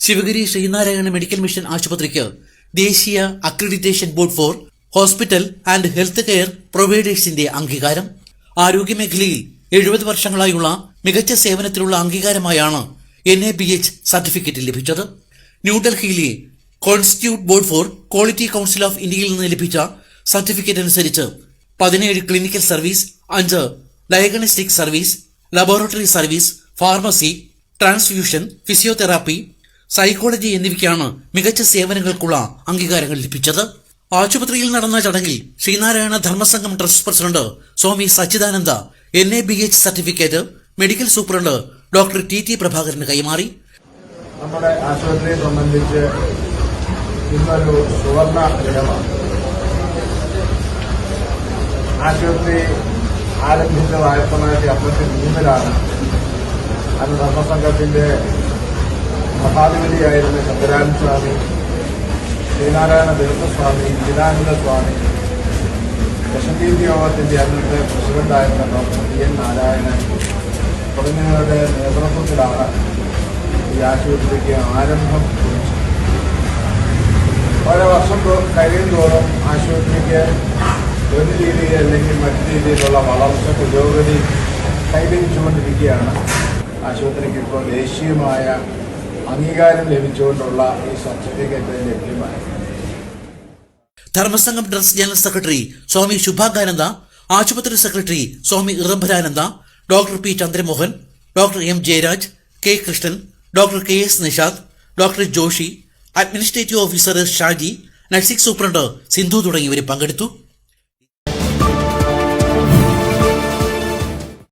Sivagiri Sreenarayana medical mission ആശുപത്രിക്ക് ദേശീയ accreditation board for hospital and health care പ്രൊവൈഡേഴ്സിന്റെ അംഗീകാരം. ആരോഗ്യമേഖലയിൽ എഴുപത് വർഷങ്ങളായുള്ള മികച്ച സേവനത്തിലുള്ള അംഗീകാരമായാണ് N A B H certificate ലഭിച്ചത്. ന്യൂഡൽഹിയിലെ constitute board for quality council of ഇന്ത്യയിൽ നിന്ന് ലഭിച്ച സർട്ടിഫിക്കറ്റ് അനുസരിച്ച് പതിനേഴ് ക്ലിനിക്കൽ സർവീസ് അഞ്ച് diagnostic service laboratory service pharmacy transfusion physiotherapy psychology എന്നിവയ്ക്കാണ് മികച്ച സേവനങ്ങൾക്കുള്ള അംഗീകാരങ്ങൾ ലഭിച്ചത്. ആശുപത്രിയിൽ നടന്ന ചടങ്ങിൽ Sreenarayana Dharmasangham trust president Swami Sachidananda N A B H certificate medical superintendent doctor T T Prabhakaran കൈമാറി. നമ്മുടെ ആശുപത്രിയെ സംബന്ധിച്ച് ഇന്നൊരു സുവർണ ദിനമാണ്. ആശുപത്രി ആരംഭിച്ചത് ആയിരത്തി തൊള്ളായിരത്തി അമ്പത്തി മൂന്നിലാണ് അത് ധർമ്മസംഘത്തിന്റെ മഹാധിപതിയായിരുന്ന ശങ്കരാനന്ദ സ്വാമി ശ്രീനാരായണ ദേവസ്വാമി ചിദാനന്ദ സ്വാമി ദശമീതി യോഗത്തിന്റെ അന്നത്തെ പ്രസിഡന്റായിരുന്ന ഡോക്ടർ ടി എൻ നാരായണൻ തുടങ്ങിയവരുടെ നേതൃത്വത്തിലാണ് ഈ ആശുപത്രിക്ക് ആരംഭം കുറിച്ചത്. ഓരോ വർഷം കഴിയും തോറും ആശുപത്രിക്ക് ഒരു രീതിയിൽ അല്ലെങ്കിൽ മറ്റു രീതിയിലുള്ള വളർച്ച പുരോഗതി കൈവരിച്ചുകൊണ്ടിരിക്കുകയാണ്. ആശുപത്രിക്ക് ഇപ്പോൾ ദേശീയമായ അംഗീകാരം ലഭിച്ചുകൊണ്ടുള്ള ഈ സർട്ടിഫിക്കറ്റ് ലഭ്യമായി Dharmasangham trust general secretary Swami Shubhakananda ആശുപത്രി secretary Swami Irambharananda doctor P Chandramohan doctor M Jayaraj K Krishnan doctor K S Nishad doctor Joshi administrative officer Shaji nursing superintendent Sindhu തുടങ്ങിയവർ പങ്കെടുത്തു.